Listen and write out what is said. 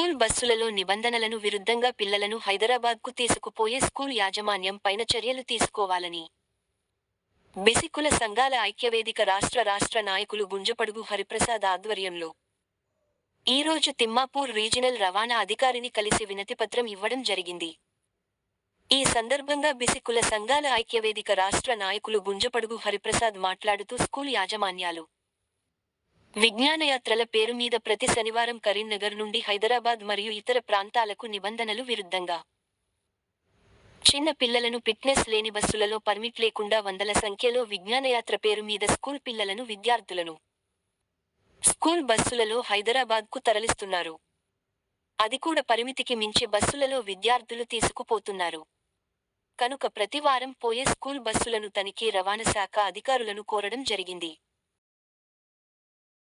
School బస్సులలో నిబంధనలను విరుద్ధంగా పిల్లలను హైదరాబాద్కు తీసుకుపోయే స్కూల్ యాజమాన్యం పైన చర్యలు తీసుకోవాలని. బిసికుల సంఘాల ఐక్యవేదిక రాష్ట్ర రాష్ట్ర నాయకులు గుంజపడుగు హరిప్రసాద్ ఆధ్వర్యంలో. ఈ రోజు తిమ్మాపూర్ రీజినల్ రవాణా అధికారిని కలిసి వినతిపత్రం ఇవ్వడం జరిగింది. ఈ సందర్భంగా బిసికుల సంఘాల ఐక్యవేదిక రాష్ట్ర నాయకులు గుంజపడుగు హరిప్రసాద్ మాట్లాడుతూ స్కూల్ యాజమాన్యాలు విజ్ఞానయాత్రల పేరు మీద ప్రతి శనివారం కరీంనగర్ నుండి హైదరాబాద్ మరియు ఇతర ప్రాంతాలకు నిబంధనలు విరుద్ధంగా. చిన్న పిల్లలను ఫిట్నెస్ లేని బస్సులలో పర్మిట్ లేకుండా వందల సంఖ్యలో విజ్ఞానయాత్ర పేరు మీద స్కూల్ పిల్లలను విద్యార్థులను. స్కూల్ బస్సులలో హైదరాబాద్కు తరలిస్తున్నారు. అది కూడా పరిమితికి మించి బస్సులలో విద్యార్థులు తీసుకుపోతున్నారు. కనుక ప్రతి వారం పోయే స్కూల్ బస్సులను తనిఖీ రవాణా శాఖ అధికారులను కోరడం జరిగింది.